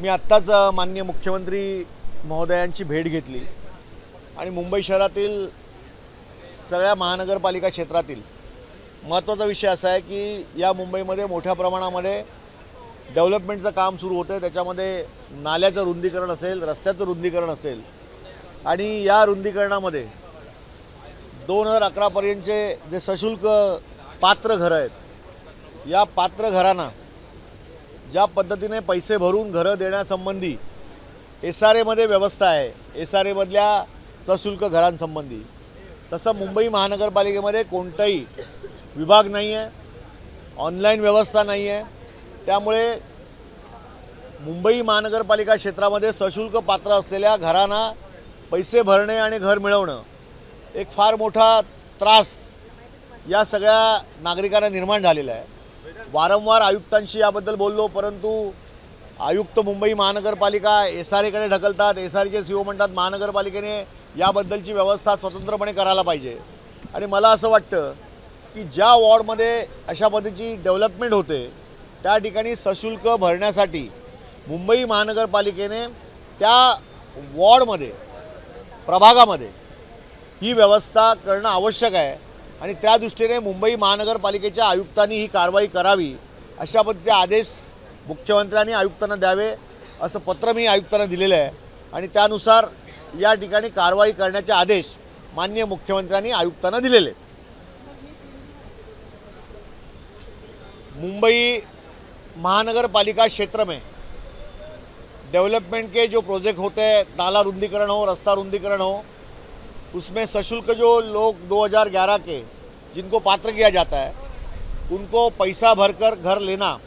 मी आत्ताच माननीय मुख्यमंत्री महोदयांची भेट घेतली. आणि मुंबई शहरातील सगळ्या महानगरपालिका क्षेत्रातील महत्त्वाचा विषय असा आहे की या मुंबईमध्ये मोठ्या प्रमाणामध्ये डेव्हलपमेंटचं काम सुरू होतं आहे त्याच्यामध्ये नाल्याचं रुंदीकरण असेल रस्त्याचं रुंदीकरण असेल आणि या रुंदीकरणामध्ये दोन हजार अकरापर्यंतचे जे सशुल्क पात्र घरं आहेत या पात्र घरांना ज्या पद्धतीने पैसे भरून घरं देण्यासंबंधी एस आर एमध्ये व्यवस्था आहे एस आर एमधल्या सशुल्क घरांसंबंधी. तसं मुंबई महानगरपालिकेमध्ये कोणताही विभाग नाही आहे ऑनलाईन व्यवस्था नाही आहे. त्यामुळे मुंबई महानगरपालिका क्षेत्रामध्ये सशुल्क पात्र असलेल्या घरांना पैसे भरणे आणि घर मिळवणं एक फार मोठा त्रास या सगळ्या नागरिकांना निर्माण झालेला आहे. वारंवार आयुक्तांशी याबद्दल बोललो परंतु आयुक्त मुंबई महानगरपालिका एस आर एकडे ढकलतात एस आर एचे सी ओ म्हणतात महानगरपालिकेने याबद्दलची व्यवस्था स्वतंत्रपणे करायला पाहिजे. आणि मला असं वाटतं की ज्या वॉर्डमध्ये अशा पद्धतीची डेव्हलपमेंट होते त्या ठिकाणी सशुल्क भरण्यासाठी मुंबई महानगरपालिकेने त्या वॉर्डमध्ये प्रभागामध्ये ही व्यवस्था करणं आवश्यक आहे. आणि त्या दृष्टीने मुंबई महानगरपालिकेच्या आयुक्तांनी ही कारवाई करावी अशा पद्धतीचे आदेश मुख्यमंत्र्यांनी आयुक्तांना द्यावे असं पत्र मी आयुक्तांना दिलेलं आहे. आणि त्यानुसार या ठिकाणी कारवाई करण्याचे आदेश मान्य मुख्यमंत्र्यांनी आयुक्तांना दिलेले. मुंबई महानगरपालिका क्षेत्र में डेवलपमेंट के जो प्रोजेक्ट होते हैं नाला रुंदीकरण हो रास्ता रुंदीकरण हो उसमें सशुल्क जो लोग 2011 के, जिनको पात्र किया जाता है, उनको पैसा भरकर घर लेना।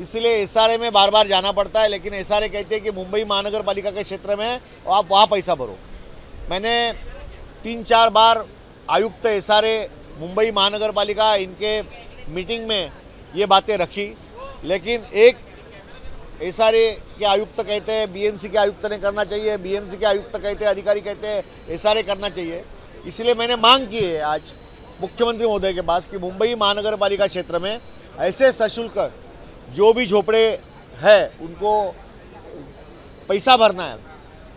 इसलिए एसआरए में बार बार जाना पड़ता है, लेकिन एसआरए कहते हैं कि मुंबई महानगर पालिका के क्षेत्र में आप वहाँ पैसा भरो। मैंने तीन चार बार आयुक्त एसआरए मुंबई महानगर पालिका इनके मीटिंग में ये बातें रखी, लेकिन एक एस के आयुक्त कहते हैं बीएमसी के आयुक्त ने करना चाहिए बीएमसी के आयुक्त कहते हैं, अधिकारी कहते हैं एस करना चाहिए। इसलिए मैंने मांग की है आज मुख्यमंत्री महोदय के पास कि मुंबई महानगर पालिका क्षेत्र में ऐसे सशुल्क जो भी झोपड़े है, उनको पैसा भरना है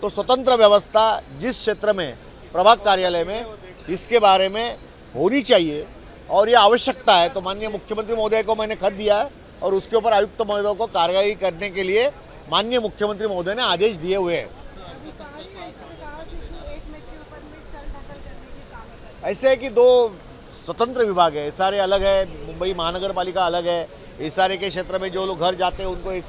तो स्वतंत्र व्यवस्था जिस क्षेत्र में, प्रभाग कार्यालय में, इसके बारे में होनी चाहिए। और ये आवश्यकता है तो माननीय मुख्यमंत्री महोदय को मैंने खत दिया है। और उसके ऊपर आयुक्त महोदय को कार्रवाई करने के लिए माननीय मुख्यमंत्री महोदय ने आदेश दिए हुए हैं। ऐसे है कि दो स्वतंत्र विभाग है। एस अलग है, मुंबई महानगर पालिका अलग है। एस के क्षेत्र में जो लोग घर जाते हैं, उनको एस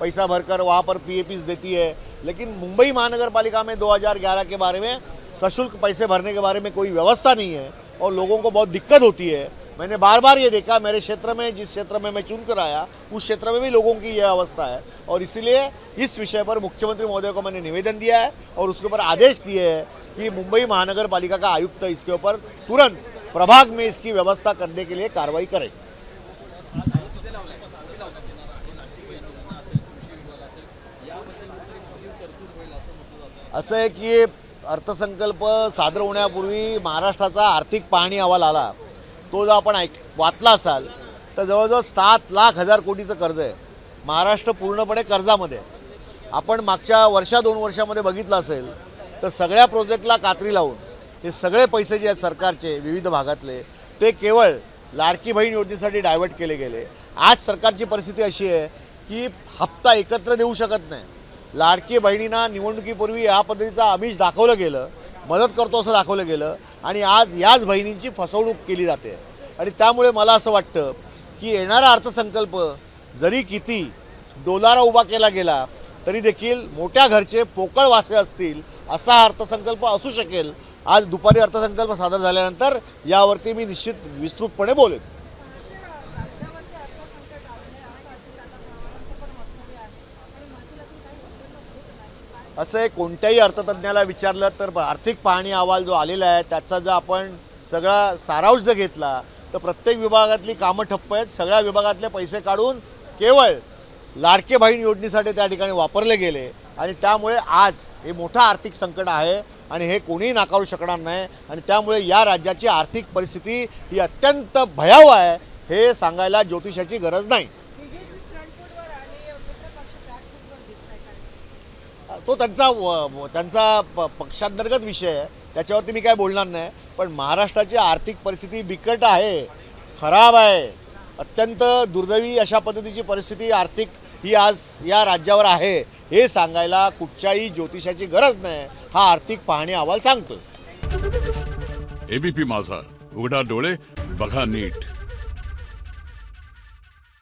पैसा भरकर वहाँ पर पी देती है। लेकिन मुंबई महानगर पालिका में 2011 के बारे में सशुल्क पैसे भरने के बारे में कोई व्यवस्था नहीं है और लोगों को बहुत दिक्कत होती है। मैंने बार बार ये देखा मेरे क्षेत्र में जिस क्षेत्र में मैं चुन कर आया उस क्षेत्र में भी लोगों की यह अवस्था है। और इसीलिए इस विषय पर मुख्यमंत्री महोदय को मैंने निवेदन दिया है और उसके ऊपर आदेश दिए हैं कि मुंबई महानगर पालिका का आयुक्त इसके ऊपर तुरंत प्रभाग में इसकी व्यवस्था करने के लिए कार्रवाई करे। असं आहे की अर्थसंकल्प सादर होण्यापूर्वी महाराष्ट्राचा आर्थिक पाहणी अहवाल आला. तो जर आपण ऐक वाचला असाल तर जवळजवळ सात लाख हजार कोटीचं कर्ज आहे. महाराष्ट्र पूर्णपणे कर्जामध्ये आपण मागच्या वर्षा दोन वर्षामध्ये बघितलं असेल तर सगळ्या प्रोजेक्टला कात्री लावून हे सगळे पैसे जे आहेत सरकारचे विविध भागातले ते केवळ लाडकी बहीण योजनेसाठी डायव्हर्ट केले गेले. आज सरकारची परिस्थिती अशी आहे की हप्ता एकत्र देऊ शकत नाही. लाडकी बहिणींना निवडणुकीपूर्वी या पद्धतीचा आमिष दाखवलं गेलं मदत करतो असं दाखवलं गेलं आणि आज याच बहिणींची फसवणूक केली जाते. आणि त्यामुळे मला असं वाटतं की येणारा अर्थसंकल्प जरी किती डोलारा उभा केला गेला तरी देखील मोठ्या घरचे पोकळ वासे असतील असा अर्थसंकल्प असू शकेल. आज दुपारी अर्थसंकल्प सादर झाल्यानंतर यावरती मी निश्चित विस्तृतपणे बोलेन राज्यावरती अर्थसंकट आलं नाही असं अजितदादा पवारांचं पण वक्तव्य आहे आणि महसुलातून काही उत्पन्न होत नाही काय असं कोणत्याही अर्थतज्ञाला विचारलं तर आर्थिक पाहणी अहवाल जो आलेला आहे त्याचा जर आपण सगळा सारांश जर घेतला तर प्रत्येक विभागातली कामं ठप्प आहेत. सगळ्या विभागातले पैसे काढून केवळ लाडके बहीण योजनेसाठी त्या ठिकाणी वापरले गेले. आणि त्यामुळे आज हे मोठं आर्थिक संकट आहे आणि हे कोणीही नाकारू शकणार नाही. आणि त्यामुळे या राज्याची आर्थिक परिस्थिती ही अत्यंत भयावह आहे हे सांगायला ज्योतिषाची गरज नाही. तो त्यांचा व- त्यांचा प पक्षांतर्गत विषय आहे. त्याच्यावरती मी काय बोलणार नाही. पण महाराष्ट्राची आर्थिक परिस्थिती बिकट आहे खराब आहे. अत्यंत दुर्दैवी अशा पद्धतीची परिस्थिती आर्थिक ही आज या राज्यावर आहे हे सांगायला कुठच्याही ज्योतिषाची गरज नाही हा आर्थिक पाहणी अहवाल सांगतो एबीपी माझा. उघडा डोळे बघा नीट.